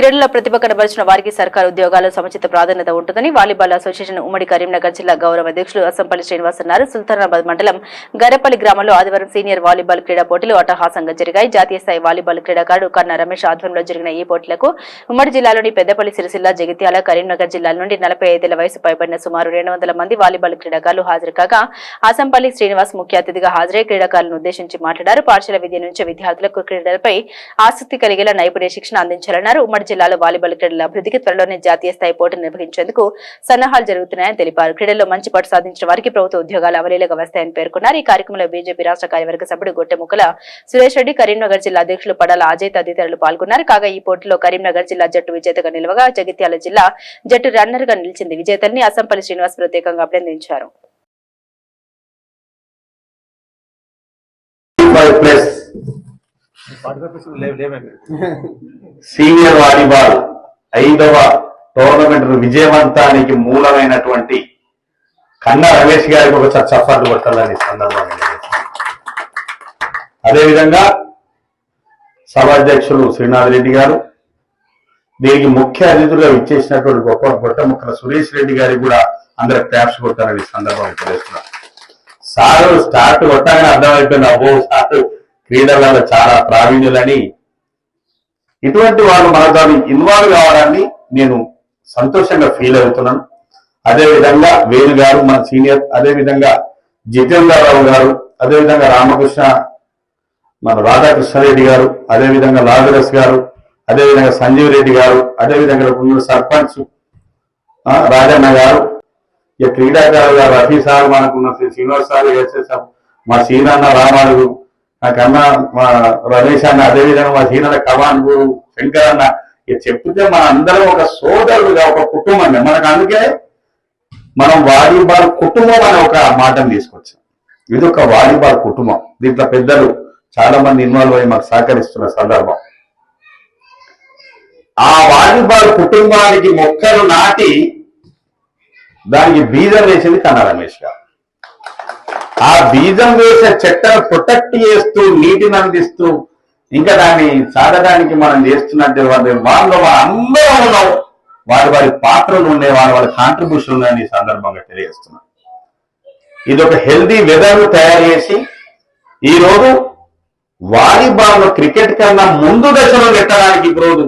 క్రీడల్లో ప్రతిభ కనబరిచిన వారికి సర్కారు ఉద్యోగాలు సముచిత ప్రాధాన్యత ఉంటుందని వాలీబాల్ అసోసియేషన్ ఉమ్మడి కరీంనగర్ జిల్లా గౌరవ అధ్యక్షులు అసంపల్లి శ్రీనివాస్ అన్నారు. సుల్తానాబాద్ మండలం గరపల్లి గ్రామంలో ఆదివారం సీనియర్ వాలీబాల్ క్రీడా పోటీలు అటహాసంగా జరిగాయి. జాతీయ స్థాయి వాలీబాల్ క్రీడాకారుడు కన్నా రమేష్ ఆధ్వర్యంలో జరిగిన ఈ పోటీలకు ఉమ్మడి జిల్లాలోని పెద్దపల్లి సిరిసిల్ల జగిత్యాల కరీంనగర్ జిల్లాల నుండి నలభై ఐదేళ్ళ వయసు పైబడిన సుమారు రెండు వందల మంది వాలీబాల్ క్రీడాకారులు హాజరు కాగా అసంపల్లి శ్రీనివాస్ ముఖ్య అతిథిగా హాజరై క్రీడాకారులను ఉద్దేశించి మాట్లాడారు. పాఠశాల విద్య నుంచి విద్యార్థులకు క్రీడలపై ఆసక్తి కలిగేలా నైపుణ్య శిక్షణ అందించాలన్నారు. ఉమ్మడి జిల్లాలో వాలీబాల్ క్రీడల అభివృద్ధికి త్వరలోనే జాతీయ స్థాయి పోటీలు నిర్వహించేందుకు సన్నాహాలు జరుగుతున్నాయని తెలిపారు. క్రీడల్లో మంచి పట్టు సాధించిన వారికి ప్రభుత్వ ఉద్యోగాలు అవలీలగా వస్తాయని పేర్కొన్నారు. ఈ కార్యక్రమంలో బీజేపీ రాష్ట్ర కార్యవర్గ సభ్యుడు గొట్టెముక్కల సురేష్ రెడ్డి కరీంనగర్ జిల్లా అధ్యక్షులు పడాల అజయ్ తదితరులు పాల్గొన్నారు. కాగా ఈ పోటీలో కరీంనగర్ జిల్లా జట్టు విజేతగా నిలవగా జగిత్యాల జిల్లా జట్టు రన్నర్గా నిలిచింది విజేతల్ని అసంపల్లి శ్రీనివాస్ ప్రత్యేకంగా అభినందించారు. సీనియర్ వాలీబాల్ ఐదవ టోర్నమెంట్ విజయవంతానికి మూలమైనటువంటి కన్నా రమేష్ గారికి ఒక చప్పట్లు కొట్టాలని ఈ సందర్భంగా అదేవిధంగా సభాధ్యక్షులు శ్రీనాథ్ రెడ్డి గారు దీనికి ముఖ్య అతిథులుగా ఇచ్చేసినటువంటి గొప్ప గొట్టముక్కల సురేష్ రెడ్డి గారికి కూడా అందరికి ప్యాప్స్ కొట్టాలని సందర్భంగా తెలుస్తున్నారు సారు స్టార్ట్ కొట్టగానే అర్థమైపోయింది. అబ్బో సారు క్రీడలలో చాలా ప్రావీణ్యులని ఇటువంటి వాళ్ళు మనతో ఇన్వాల్వ్ కావడాన్ని నేను సంతోషంగా ఫీల్ అవుతున్నాను. అదే విధంగా వేణు గారు మన సీనియర్ అదే విధంగా జితేంద్రరావు గారు అదే విధంగా రామకృష్ణ మన రాధాకృష్ణారెడ్డి గారు అదే విధంగా గారు అదే విధంగా సంజీవ్ రెడ్డి గారు అదే విధంగా ఉన్న సర్పంచ్ ఆ, రాజన్న గారు ఇక క్రీడాకారులు గారు రఫీ సార్ మనకున్న శ్రీ శ్రీనివాస్ సార్ మా సీనన్న రామాడు నాకన్నా మా రమేష్ అన్న అదే విధంగా మా సీనన్న కమాన్ గురు శంకర్ అన్న ఇక చెప్తే మన అందరం ఒక సోదరుడుగా ఒక కుటుంబం మనకు అందుకే మనం వాలీబాల్ కుటుంబం అనే ఒక మాటను తీసుకొచ్చాం. ఇది ఒక వాలీబాల్ కుటుంబం. దీంట్లో పెద్దలు చాలా మంది ఇన్వాల్వ్ అయ్యి మాకు సహకరిస్తున్న సందర్భం. ఆ వాలీబాల్ కుటుంబానికి మొక్కలు నాటి దానికి బీజం వేసింది కన్నా రమేష్ గారు. ఆ బీజం వేసే చెట్టను ప్రొటెక్ట్ చేస్తూ నీటిని అందిస్తూ ఇంకా దాన్ని సాగడానికి మనం చేస్తున్నట్టు వాళ్ళు వాళ్ళలో మన ఉన్నాం వారి వారి పాత్రలు ఉన్నాయి వారి వారి కాంట్రిబ్యూషన్ ఉన్నాయని ఈ సందర్భంగా తెలియజేస్తున్నాం ఇది ఒక హెల్దీ వెదర్ తయారు చేసి ఈ రోజు వాలీబాల్ క్రికెట్ కన్నా ముందు దశలో పెట్టడానికి ఈ